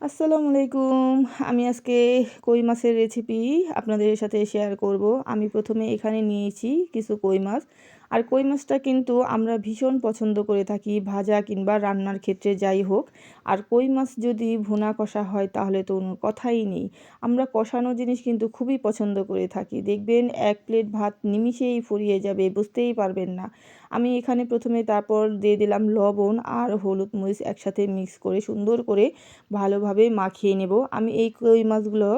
আসসালামু আলাইকুম। আমি আজকে কই মাছের রেসিপি আপনাদের সাথে শেয়ার করব। আমি প্রথমে এখানে নিয়েছি কিছু কই মাছ। আর কই মাছটা কিন্তু আমরা ভীষণ পছন্দ করে থাকি, ভাজা কিংবা রান্নার ক্ষেত্রে যাই হোক। আর কই মাছ যদি ভুনা কষা হয় তাহলে তো কোনো কথাই নেই। আমরা কষানো জিনিস কিন্তু খুবই পছন্দ করে থাকি। দেখবেন এক প্লেট ভাত নিমিষেই ফুরিয়ে যাবে, বুঝতেই পারবেন না। আমি এখানে প্রথমে তারপর দিয়ে দিলাম লবণ আর হলুদ মরিচ একসাথে মিক্স করে সুন্দর করে ভালোভাবে মাখিয়ে নেব। আমি এই কই মাছগুলো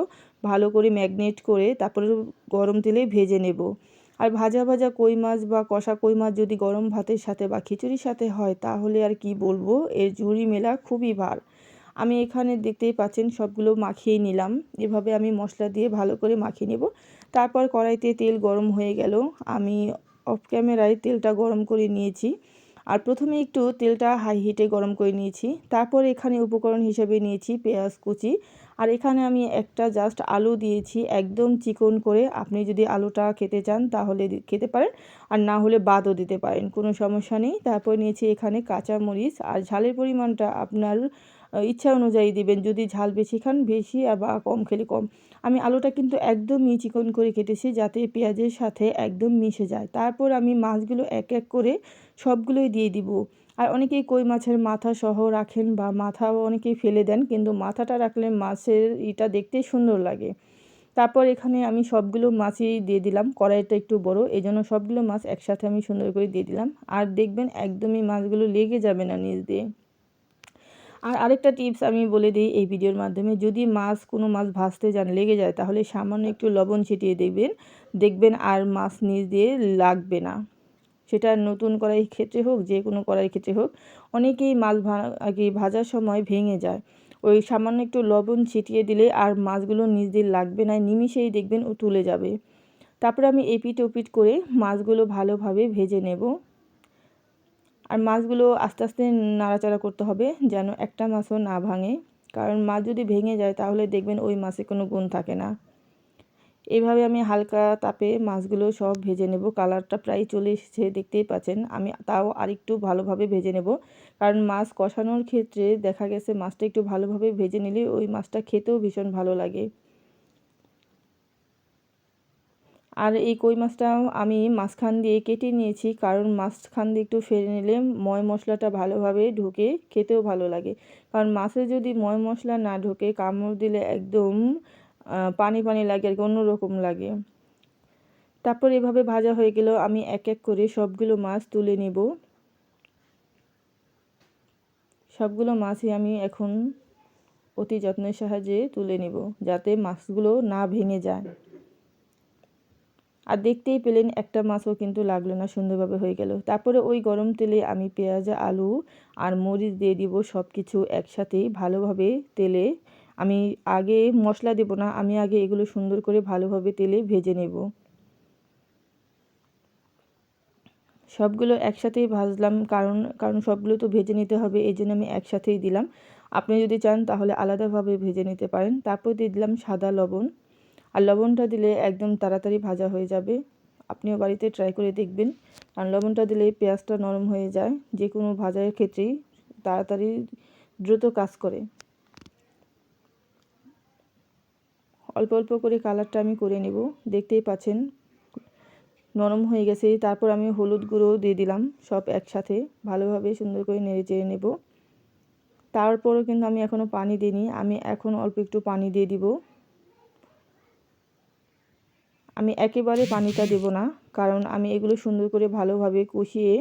ভালো করে ম্যাগনেট করে তারপরে গরম তেলে ভেজে নেব। আর ভাজা ভাজা কই মাছ বা কষা কই মাছ যদি গরম ভাতের সাথে বা খিচুড়ির সাথে হয়, তাহলে আর কি বলব? এর জুড়ি মেলা খুবই ভার। আমি এখানে দেখতেই পাচ্ছেন সবগুলো মাখিয়ে নিলাম। এভাবে আমি মশলা দিয়ে ভালো করে মাখিয়ে নেব। তারপর কড়াইতে তেল গরম হয়ে গেল। আমি অফ ক্যামেরায় তেলটা গরম করে নিয়েছি। আর প্রথমে একটু তেলটা হাই হিটে গরম করে নিয়েছি। তারপর এখানে উপকরণ হিসেবে নিয়েছি পেঁয়াজ কুচি। আর এখানে আমি একটা জাস্ট আলু দিয়েছি, একদম চিকন করে। আপনি যদি আলুটা খেতে চান তাহলে খেতে পারেন, আর না হলে বাদও দিতে পারেন, কোনো সমস্যা নেই। তারপর নিয়েছি এখানে কাঁচা মরিচ আর ঝালের পরিমাণটা আপনার ইচ্ছা অনুযায়ী দিবেন। যদি ঝাল বেশি খান, বেশি বা কম খেলে কম। আমি আলুটা কিন্তু একদমই চিকন করে কেটেছি যাতে পেঁয়াজের সাথে একদম মিশে যায়। তারপর আমি মাছগুলো এক এক করে সবগুলোই দিয়ে দিব। আর অনেকেই কই মাছের মাথা সহ রাখেন বা মাথাও অনেকেই ফেলে দেন, কিন্তু মাথাটা রাখলে মাছের এটা দেখতে সুন্দর লাগে। তারপর এখানে আমি সবগুলো মাছই দিয়ে দিলাম, কড়াইটা একটু বড় এই জন্য সবগুলো মাছ একসাথে আমি সুন্দর করে দিয়ে দিলাম। আর দেখবেন একদমই মাছগুলো লেগে যাবে না নিচ দিয়ে। আর আরেকটা টিপস আমি বলে দিই এই ভিডিওর মাধ্যমে, যদি মাছ, কোনো মাছ ভাজতে যান, লেগে যায়, তাহলে সামান্য একটু লবণ ছিটিয়ে দেখবেন দেখবেন আর মাছ নিচ দিয়ে লাগবে না। সেটা নতুন কড়াই ক্ষেত্রে হোক, যে কোনো কড়াই ক্ষেত্রে হোক, অনেকেই মাছ আগে ভাজার সময় ভেঙে যায়। ওই সামান্য একটু লবণ ছিটিয়ে দিলে আর মাছগুলো নিচ দিয়ে লাগবে না, নিমিষেই দেখবেন ও তুলে যাবে। তারপরে আমি এপিট ওপিট করে মাছগুলো ভালোভাবে ভেজে নেব। আর মাছগুলো আস্তে আস্তে নাড়াচাড়া করতে হবে যেন একটা মাছও না ভাঙে। কারণ মাছ যদি ভেঙে যায় তাহলে দেখবেন ওই মাছে কোনো গুণ থাকে না। এইভাবে আমি হালকা তাপে মাছগুলো সব ভেজে নেব। কালারটা প্রায় চলে এসেছে, দেখতেই পাচ্ছেন। আমি তাও আরেকটু ভালোভাবে ভেজে নেব। কারণ মাছ কষানোর ক্ষেত্রে দেখা গেছে মাছটা একটু ভালোভাবে ভেজে নিলে ওই মাছটা খেতেও ভীষণ ভালো লাগে। আর এই কই মাছটাও আমি মাঝখান দিয়ে কেটে নিয়েছি। কারণ মাঝখান দিয়ে একটু ফেলে নিলে ময় মশলাটা ভালোভাবে ঢুকে, খেতেও ভালো লাগে। কারণ মাছে যদি ময় মশলা না ঢোকে, কামড় দিলে একদম পানি পানি লাগে, আর কি অন্যরকম লাগে। তারপর এভাবে ভাজা হয়ে গেলেও আমি এক এক করে সবগুলো মাছ তুলে নেব। সবগুলো মাছই আমি এখন অতি যত্নের সাহায্যে তুলে নেব, যাতে মাছগুলো না ভেঙে যায়। আর দেখতেই পেলেন, একটা মাছও কিন্তু লাগল না, সুন্দরভাবে হয়ে গেল। তারপরে ওই গরম তেলে আমি পেঁয়াজ, আলু আর মরিচ দিয়ে দিব সব কিছু একসাথেই ভালোভাবে তেলে আমি আগে মশলা দেব না, আমি আগে এগুলো সুন্দর করে ভালোভাবে তেলে ভেজে নেব। সবগুলো একসাথেই ভাজলাম, কারণ কারণ সবগুলো তো ভেজে নিতে হবে, এই জন্য আমি একসাথেই দিলাম। আপনি যদি চান তাহলে আলাদাভাবে ভেজে নিতে পারেন। তারপর দিয়ে দিলাম সাদা লবণ। আর লবণটা দিলে একদম তাড়াতাড়ি ভাজা হয়ে যাবে। আপনিও বাড়িতে ট্রাই করে দেখবেন। কারণ লবণটা দিলে পেঁয়াজটা নরম হয়ে যায়। যে কোনো ভাজার ক্ষেত্রেই তাড়াতাড়ি দ্রুত কাজ করে। অল্প অল্প করে কালারটা আমি করে নেব। দেখতেই পাচ্ছেন, নরম হয়ে গেছে। তারপর আমি হলুদ গুঁড়ো দিয়ে দিলাম সব একসাথে, ভালোভাবে সুন্দর করে নেড়ে চেড়ে নেব। তারপরও কিন্তু আমি এখনও পানি দিইনি। আমি এখন অল্প একটু পানি দিয়ে দিব। আমি একেবারে পানিটা দেব না, কারণ আমি এগুলো সুন্দর করে ভালোভাবে কষিয়ে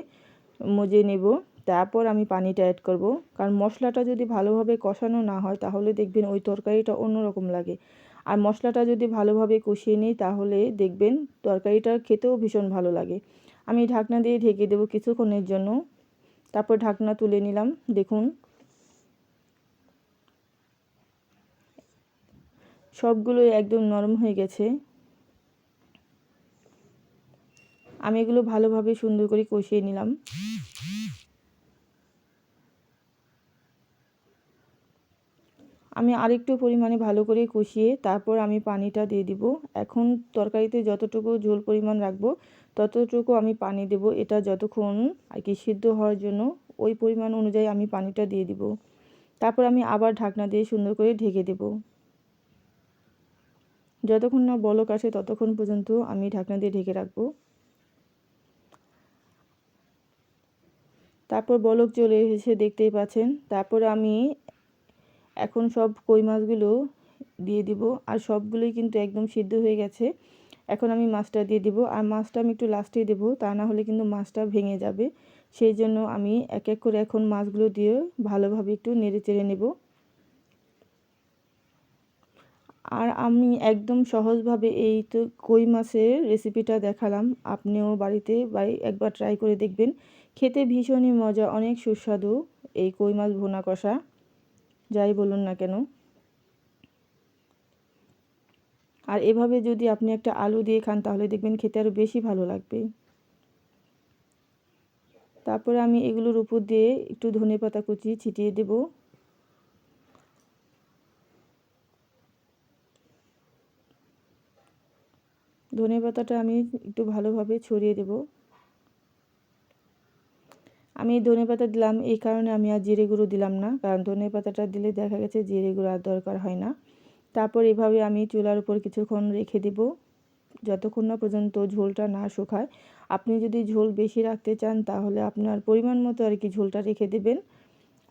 মজে নেব। তারপর আমি পানিটা অ্যাড করব। কারণ মশলাটা যদি ভালোভাবে কষানো না হয়, তাহলে দেখবেন ওই তরকারিটা অন্যরকম লাগে। আর মশলাটা যদি ভালোভাবে কষিয়ে নিই, তাহলে দেখবেন তরকারিটা খেতেও ভীষণ ভালো লাগে। আমি ঢাকনা দিয়ে ঢেকে দেবো কিছুক্ষণের জন্য। তারপর ঢাকনা তুলে নিলাম, দেখুন। সবগুলোই একদম নরম হয়ে গেছে। আমি এগুলো ভালোভাবে সুন্দর করে কষিয়ে নিলাম। আমি আরেকটু পরিমাণে ভালো করে কষিয়ে তারপর আমি পানিটা দিয়ে দিব। এখন তরকারিতে যতটুকু ঝোল পরিমাণ রাখব, ততটুকু আমি পানি দেব। এটা যতক্ষণ আর কি সিদ্ধ হওয়ার জন্য ওই পরিমাণ অনুযায়ী আমি পানিটা দিয়ে দিব। তারপর আমি আবার ঢাকনা দিয়ে সুন্দর করে ঢেকে দেব। যতক্ষণ না বলক আসে ততক্ষণ পর্যন্ত আমি ঢাকনা দিয়ে ঢেকে রাখব। তারপর বলক চলে এসে দেখতেই পাচ্ছেন। তারপর আমি এখন সব কই মাছগুলো দিয়ে দিব। আর সবগুলোই কিন্তু একদম সিদ্ধ হয়ে গেছে। এখন আমি মাছটা দিয়ে দিব। আর মাছটা আমি একটু লাস্টে দেবো, তা না হলে কিন্তু মাছটা ভেঙে যাবে। সেই জন্য আমি এক এক করে এখন মাছগুলো দিয়ে ভালোভাবে একটু নেড়ে চেড়ে নেব। আর আমি একদম সহজভাবে এই তো কই মাছের রেসিপিটা দেখালাম। আপনিও বাড়িতে বাড়ি একবার ট্রাই করে দেখবেন। খেতে ভীষণই মজা, অনেক সুস্বাদু এই কই মাছ ভুনা কষা। যাই বলুন না কেন। আর এভাবে যদি আপনি একটা আলু দিয়ে খান, তাহলে দেখবেন খেতে আরও বেশি ভালো লাগবে। তারপরে আমি এগুলোর উপর দিয়ে একটু ধনে পাতা কুচি ছিটিয়ে দেব। ধনে পাতাটা আমি একটু ভালোভাবে ছড়িয়ে দেব। আমি ধনে পাতা দিলাম, এই কারণে আমি আর জিরে গুঁড়ো দিলাম না, কারণ ধনে পাতাটা দিলে দেখা গেছে জিরে গুঁড়ো আর দরকার হয় না। তারপর এভাবে আমি চুলার উপর কিছুক্ষণ রেখে দেব, যতক্ষণ না পর্যন্ত ঝোলটা না শুকায়। আপনি যদি ঝোল বেশি রাখতে চান, তাহলে আপনার পরিমাণ মতো আর কি ঝোলটা রেখে দেবেন।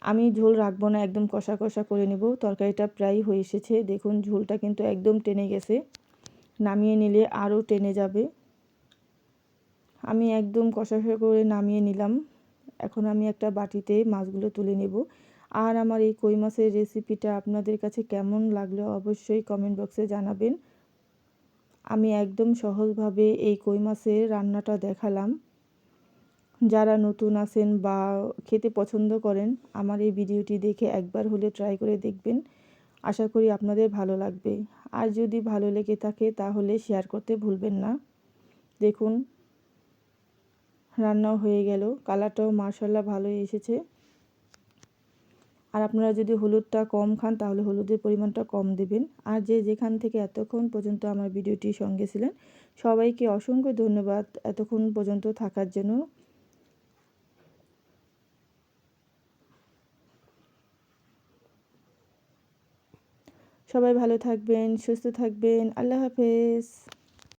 আমি ঝোল রাখব না, একদম কষা কষা করে নেব, তরকারিটা প্রায় হয়ে এসেছে। দেখুন, ঝোলটা কিন্তু একদম টেনে গেছে, নামিয়ে নিলে আরও টেনে যাবে। আমি একদম কষা কষা করে নামিয়ে নিলাম। এখন আমি একটা বাটিতে মাছগুলো তুলে নেব। আর আমার এই কই মাছের রেসিপিটা আপনাদের কাছে কেমন লাগল অবশ্যই কমেন্ট বক্সে জানাবেন। আমি একদম সহজভাবে এই কই মাছের রান্নাটা দেখালাম। যারা নতুন আছেন বা খেতে পছন্দ করেন, আমার এই ভিডিওটি দেখে একবার হলে ট্রাই করে দেখবেন। আশা করি আপনাদের ভালো লাগবে। আর যদি ভালো লেগে থাকে তাহলে শেয়ার করতে ভুলবেন না। দেখুন রান্নাও হয়ে গেল। কালারটাও মার্শাল্লাহ ভালোই এসেছে। আর আপনারা যদি হলুদটা কম খান, তাহলে হলুদের পরিমাণটা কম দেবেন। আর যে যেখান থেকে এতক্ষণ পর্যন্ত আমার ভিডিওটি সঙ্গে ছিলেন, সবাইকে অসংখ্য ধন্যবাদ এতক্ষণ পর্যন্ত থাকার জন্য। সবাই ভালো থাকবেন, সুস্থ থাকবেন। আল্লাহ হাফেজ।